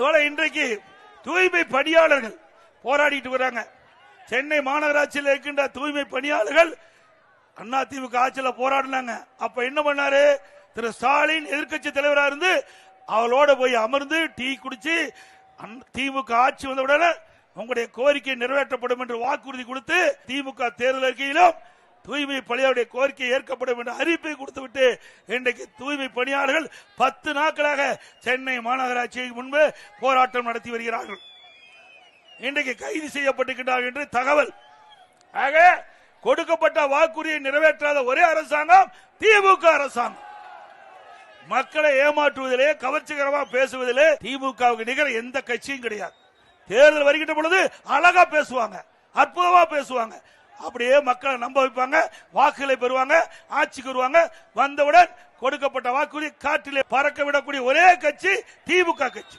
அதோட இன்றைக்கு தூய்மை பணியாளர்கள் போராடிட்டு வராங்க. சென்னை மாநகராட்சியில் இருக்கின்ற தூய்மை பணியாளர்கள் அண்ணா திமுக ஆட்சியில் போராடினாங்க. அப்ப என்ன பண்ணாரு? திரு ஸ்டாலின் எதிர்க்கட்சி தலைவரா இருந்து அவளோட போய் அமர்ந்து டீ குடிச்சு திமுக ஆட்சி வந்தவுடனே உங்களுடைய கோரிக்கை நிறைவேற்றப்படும் என்று வாக்குறுதி கொடுத்து திமுக தேர்தல் அறிக்கையிலும் தூய்மை பணியாளருடைய கோரிக்கை ஏற்கப்படும் என்ற அறிவிப்பை கொடுத்துவிட்டு இன்றைக்கு தூய்மை பணியாளர்கள் பத்து நாட்களாக சென்னை மாநகராட்சிக்கு முன்பு போராட்டம் நடத்தி வருகிறார்கள். இன்றைக்கு கைது செய்யப்பட்டிருக்கிறார்கள் என்று தகவல். ஆக கொடுக்கப்பட்ட வாக்குறுதியை நிறைவேற்றாத ஒரே அரசாங்கம் திமுக அரசாங்கம். மக்களை ஏமாற்றுவதிலே கவர்ச்சிகரமா பேசுவதிலே திமுகவுக்கு நிகர எந்த கட்சியும் கிடையாது. தேர்தல் வருகின்ற பொழுது அழகா பேசுவாங்க அற்புதமா பேசுவாங்க. அப்படியே மக்களை நம்ப வைப்பாங்க வாக்குகளை பெறுவாங்க ஆட்சிக்கு வருவாங்க. வந்தவுடன் கொடுக்கப்பட்ட வாக்குறுதி காற்றிலே பறக்க விடக்கூடிய ஒரே கட்சி திமுக கட்சி.